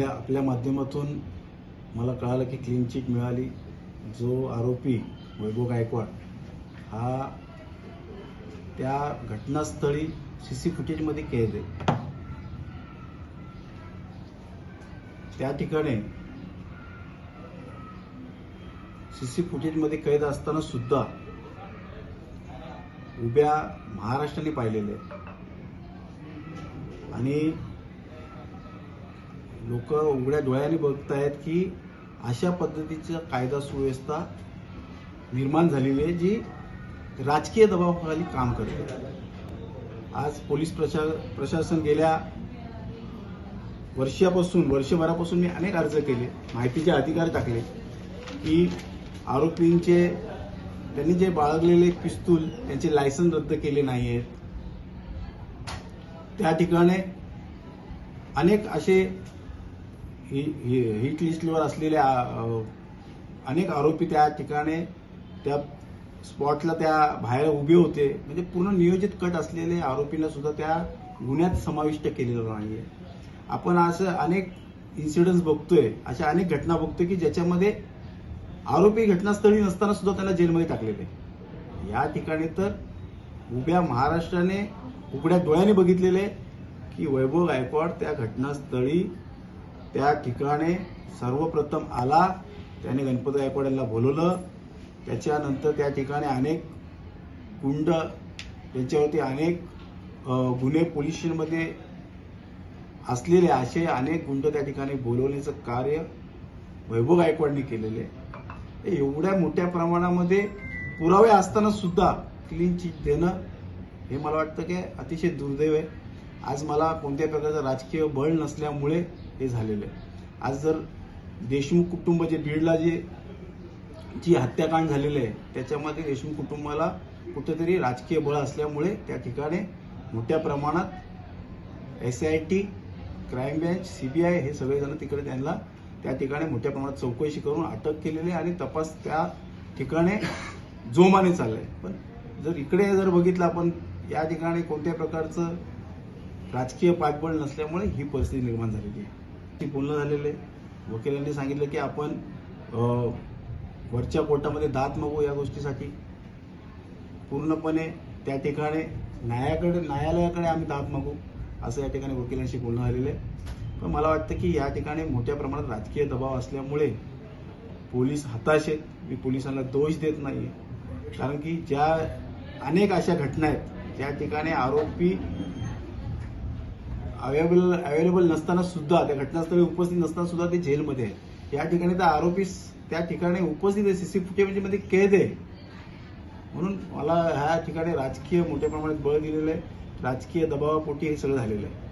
आपल्या आपल्या माध्यमातून मला कळालं की क्लीन चिट मिळाली. जो आरोपी वैभव गायकवाड हा त्या घटनास्थळी सी सी फुटेजमध्ये कैद आहे. त्या ठिकाणी सी सी फुटेजमध्ये कैद असताना सुद्धा उभ्या महाराष्ट्राने पाहिलेले. आणि लोक उघड्या डोळ्याने बघतायत की अशा पद्धतीचं कायदा सुव्यवस्था निर्माण झालेली आहे जी राजकीय दबावाखाली काम करते. आज पोलीस प्रशा प्रशासन गेल्या वर्षापासून वर्षभरापासून मी अनेक अर्ज केले. माहितीचे अधिकार टाकले की आरोपींचे त्यांनी जे बाळगलेले पिस्तूल त्यांचे लायसन रद्द केले नाही आहेत त्या ठिकाणी अनेक असे ही हिट लिस्टवर असलेले अनेक आरोपी त्या ठिकाणी त्या स्पॉटला त्या बाहेर उभे होते. म्हणजे पूर्ण नियोजित कट असलेले आरोपींना सुद्धा त्या गुन्ह्यात समाविष्ट केलेलं नाहीये. आपण असं अनेक इन्सिडन्स बघतोय अशा अनेक घटना बघतोय की ज्याच्यामध्ये आरोपी घटनास्थळी नसताना सुद्धा त्यांना जेलमध्ये टाकलेले. या ठिकाणी तर उभ्या महाराष्ट्राने उघड्या डोळ्याने बघितलेले की वैभव गायकवाड त्या घटनास्थळी त्या ठिकाणी सर्वप्रथम आला त्याने गणपती गायकवाड बोलवलं. त्याच्यानंतर त्या ठिकाणी अनेक गुंड त्याच्यावरती अनेक गुन्हे पोलीस स्टेशनमध्ये असलेले असे अनेक गुंड त्या ठिकाणी बोलवण्याचं कार्य वैभव गायकवाडने केलेले. आहे एवढ्या मोठ्या प्रमाणामध्ये पुरावे असताना सुद्धा क्लीन चिट देणं हे मला वाटतं की अतिशय दुर्दैव आहे. आज मला कोणत्या प्रकारचं राजकीय बळ नसल्यामुळे हे झालेलं आहे. आज जर देशमुख कुटुंब जे बीडला जे जी हत्याकांड झालेलं आहे त्याच्यामध्ये देशमुख कुटुंबाला कुठेतरी राजकीय बळ असल्यामुळे त्या ठिकाणी मोठ्या प्रमाणात S I T crime branch CBI हे सगळेजण तिकडे त्यांना त्या ठिकाणी मोठ्या प्रमाणात चौकशी करून अटक केलेली आहे आणि तपास त्या ठिकाणी जोमाने चाललाय. पण जर इकडे जर बघितलं आपण या ठिकाणी कोणत्या प्रकारचं राजकीय पाठबळ नसल्यामुळे ही परिस्थिती निर्माण झालेली आहे. ती बोलणं झालेलं आहे. वकिलांनी सांगितलं की आपण वरच्या कोर्टामध्ये दाद मागू या गोष्टीसाठी. पूर्णपणे त्या ठिकाणी न्यायाकडे न्यायालयाकडे आम्ही दाद मागू असं या ठिकाणी वकिलांशी बोलणं झालेलं आहे. पण मला वाटतं की या ठिकाणी मोठ्या प्रमाणात राजकीय दबाव असल्यामुळे पोलीस हताश आहेत. मी पोलिसांना दोष देत नाही कारण की ज्या अनेक अशा घटना आहेत ज्या ठिकाणी आरोपी अवेलेबल अवेलेबल नसताना सुद्धा त्या घटनास्थळी उपस्थित नसताना सुद्धा ते जेलमध्ये आहे या ठिकाणी त्या आरोपी त्या ठिकाणी उपस्थित आहे सीसी फुटेजमध्ये कैद आहे. म्हणून मला ह्या ठिकाणी राजकीय मोठ्या प्रमाणात बळ दिलेलं आहे. राजकीय दबावापोटी हे सगळं झालेलं आहे.